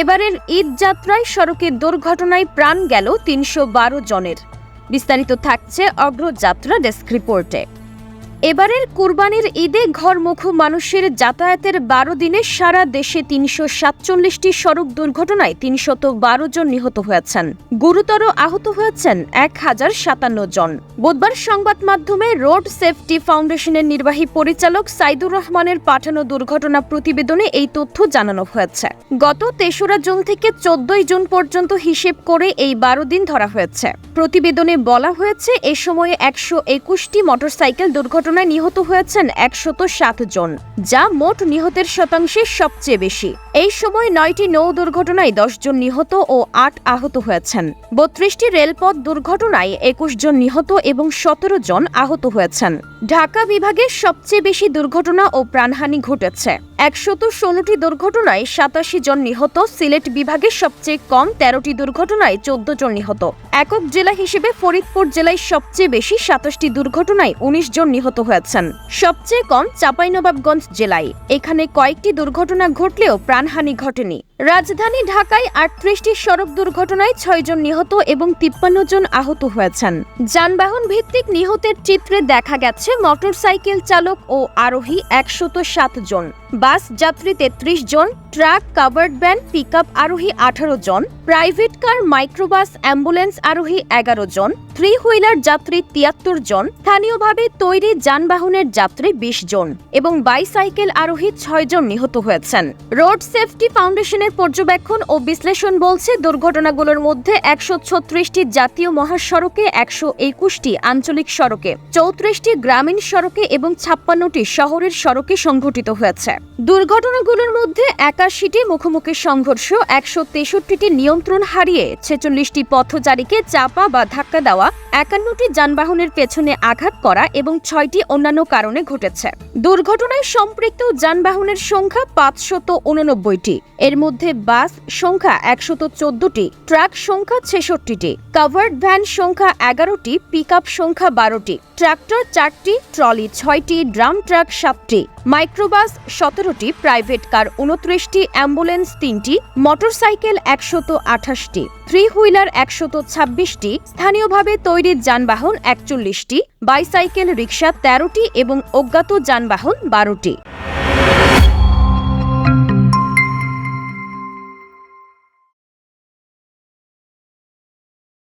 এবারের ঈদ যাত্রায় সড়কে দুর্ঘটনায় প্রাণ গেল তিনশো বারো জনের। বিস্তারিত থাকছে অগ্রযাত্রা ডেস্ক রিপোর্টে। এবারের কুরবানির ঈদে ঘরমুখো মানুষের যাতায়াতের বারো দিনে সারা দেশে তিনশো সাতচল্লিশটি সড়ক দুর্ঘটনায় তিনশত বারো জন নিহত হয়েছেন। গুরুতর আহত হয়েছেন এক হাজার সাতান্ন জন। বুধবার সংবাদ মাধ্যমে রোড সেফটি ফাউন্ডেশনের নির্বাহী পরিচালক সাইদুর রহমানের পাঠানো দুর্ঘটনা প্রতিবেদনে এই তথ্য জানানো হয়েছে। গত তেসরা জুন থেকে চোদ্দই জুন পর্যন্ত হিসেব করে এই বারো দিন ধরা হয়েছে। প্রতিবেদনে বলা হয়েছে, এ সময়ে একশো একুশটি মোটরসাইকেল দুর্ঘটনায় নিহত হয়েছেন একশত সাত জন, যা মোট নিহতের শতাংশে সবচেয়ে বেশি। এই সময় নয়টি নৌ দুর্ঘটনায় দশ জন নিহত ও আট আহত হয়েছেন। বত্রিশটি রেলপথ দুর্ঘটনায় একুশ জন নিহত এবং সতেরো জন আহত হয়েছেন। ঢাকা বিভাগে সবচেয়ে বেশি দুর্ঘটনা ও প্রাণহানি ঘটেছে। একশত ষোলোটি দুর্ঘটনায় সাতাশি জন নিহত, সিলেট বিভাগে সবচেয়ে কম তেরোটি দুর্ঘটনায় চোদ্দ জন নিহত। একক জেলা হিসেবে ফরিদপুর জেলায় সবচেয়ে বেশি সাতাশটি দুর্ঘটনায় উনিশ জন নিহত হয়েছেন। সবচেয়ে কম চাঁপাইনবাবগঞ্জ জেলায়। এখানে কয়েকটি দুর্ঘটনা ঘটলেও প্রাণহানি ঘটেনি। রাজধানী ঢাকায় আটত্রিশটি সড়ক দুর্ঘটনায় ছয়জন নিহত এবং তিপ্পান্ন জন আহত হয়েছেন। যানবাহন ভিত্তিক নিহতের চিত্রে দেখা গেছে, মোটরসাইকেল চালক ও আরোহী একশত সাত জন। বাস যাত্রী তেত্রিশ জন ট্রাক, কাভার্ড ভ্যান, পিকআপ আরোহী আঠারো জন, প্রাইভেট কার, মাইক্রোবাস, অ্যাম্বুলেন্স আরোহী এগারো জন থ্রি হুইলার যাত্রী তিয়াত্তর জন, স্থানীয়ভাবে তৈরি যানবাহনের যাত্রী বিশ জন এবং বাইসাইকেল আরোহী ছয় জন নিহত হয়েছেন। রোড সেফটি ফাউন্ডেশনের পর্যবেক্ষণ ও বিশ্লেষণ বলছে, দুর্ঘটনাগুলোর মধ্যে একশো ছত্রিশটি জাতীয় মহাসড়কে, একশো একুশটি আঞ্চলিক সড়কে, চৌত্রিশটি গ্রামীণ সড়কে এবং ছাপ্পান্নটি শহরের সড়কে সংঘটিত হয়েছে। দুর্ঘটনাগুলোর মধ্যে একাশিটি মুখোমুখি সংঘর্ষ, একশো তেষট্টিটি নিয়ন্ত্রণ হারিয়ে ছেচল্লিশটি পথচারীকে চাপা বা ধাক্কা দেওয়া, একান্নটি যানবাহনের পেছনে আঘাত করা এবং ছয়টি অন্যান্য কারণে ঘটেছে। দুর্ঘটনায় সম্পৃক্ত যানবাহনের সংখ্যা পাঁচশত উননব্বইটি। এর মধ্যে বাস সংখ্যা একশত চোদ্দটি, ট্রাক সংখ্যা ছেষট্টিটি, কাভার্ড ভ্যান সংখ্যা এগারোটি, পিকআপ সংখ্যা বারোটি, ট্রাক্টর চারটি, ট্রলি ছয়টি, ড্রাম ট্রাক সাতটি, মাইক্রোবাস সতেরোটি, প্রাইভেট কার উনত্রিশটি অ্যাম্বুলেন্স, তিনটি, মোটরসাইকেল একশত আঠাশটি থ্রি হুইলার একশত ছাব্বিশটি, স্থানীয়ভাবে তৈরি যানবাহন একচল্লিশটি, বাইসাইকেল রিক্সা তেরোটি এবং অজ্ঞাত যানবাহন বারোটি।